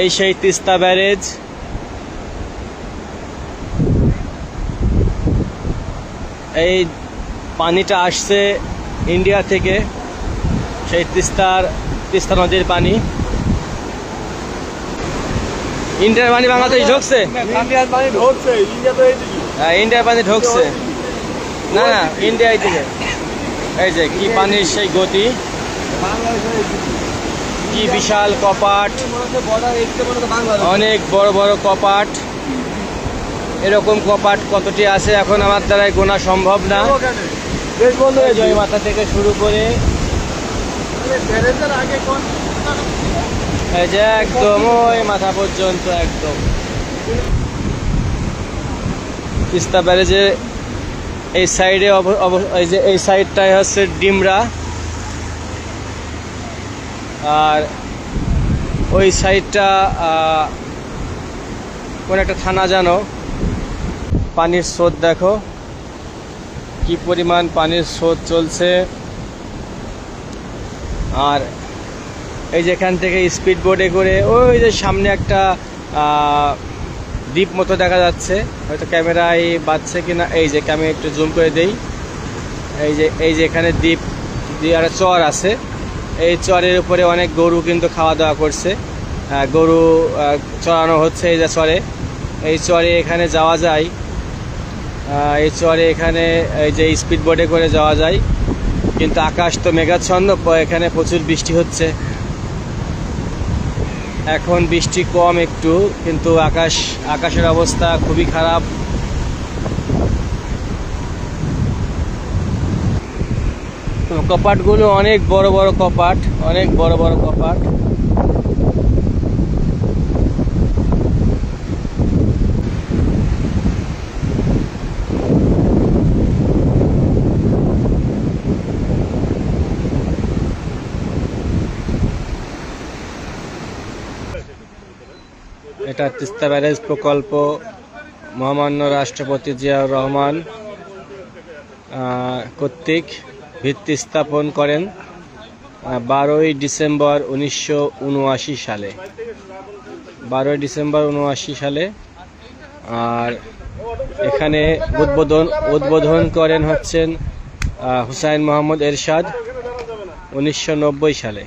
এই সেই তিস্তা ব্যারেজ। এই পানিটা আসছে ইন্ডিয়া থেকে সেই তিস্তার তিস্তা নদীর পানি। ইন্ডিয়ার পানি বাংলাদেশ ঢুকছে? ইন্ডিয়ান পানি ঢুকছে হ্যাঁ ইন্ডিয়ার পানি ঢুকছে। না না ইন্ডিয়া থেকে এই যে কি পানির সেই গতি। বাংলাদেশে। কি বিশাল কপাট। অনেক বড় বড় কপাট এরকম কপাট কতটি আছে এখন আমার দ্বারাই গোনা সম্ভব না ওখানে। দেশ বন্ধ এই হয়ে যে মাথা থেকে শুরু করে ব্যারেজের এই যে একদম, ওই মাথা পর্যন্ত একদম তিস্তা ব্যারেজে এই সাইডে এই যে এই সাইডটাই হচ্ছে ডিমরা আর ওই সাইডটা কোন একটা থানা জানো? পানির স্রোত দেখো। কি পরিমাণ পানির স্রোত চলছে। আর এই যে এখান থেকে স্পিড বোর্ডে করে ওই যে সামনে একটা দ্বীপ মতো দেখা যাচ্ছে। হয়তো ক্যামেরায় বাজছে কিনা, এই যে আমি একটু জুম করে দেই। এই যে এই যে এখানে দ্বীপ দিয়ে একটা চর আছে। এই চরের উপরে অনেক গরু কিন্তু খাওয়া দাওয়া করছে গরু চড়ানো হচ্ছে এই যে চরে। এই চরে এখানে যাওয়া যায়। এই চরে এখানে এই যে স্পিড বোর্ডে করে যাওয়া যায়। কিন্তু আকাশ তো মেঘাচ্ছন্ন এখানে প্রচুর বৃষ্টি হচ্ছে। এখন বৃষ্টি কম একটু, কিন্তু আকাশ, আকাশের অবস্থা খুবই খারাপ। কপাটগুলো অনেক বড় বড় কপাট, অনেক বড় বড় কপাট। এটা তিস্তা ব্যারেজ প্রকল্প, মহামান্য রাষ্ট্রপতি জিয়াউর রহমান কর্তৃক। ভিত্তি স্থাপন করেন বারোই ডিসেম্বর উনিশশো উনআশি সালে। বারোই ডিসেম্বর উনআশি সালে, আর এখানে উদ্বোধন উদ্বোধন করেন হচ্ছেন হুসাইন মোহাম্মদ এরশাদ উনিশশো নব্বই সালে।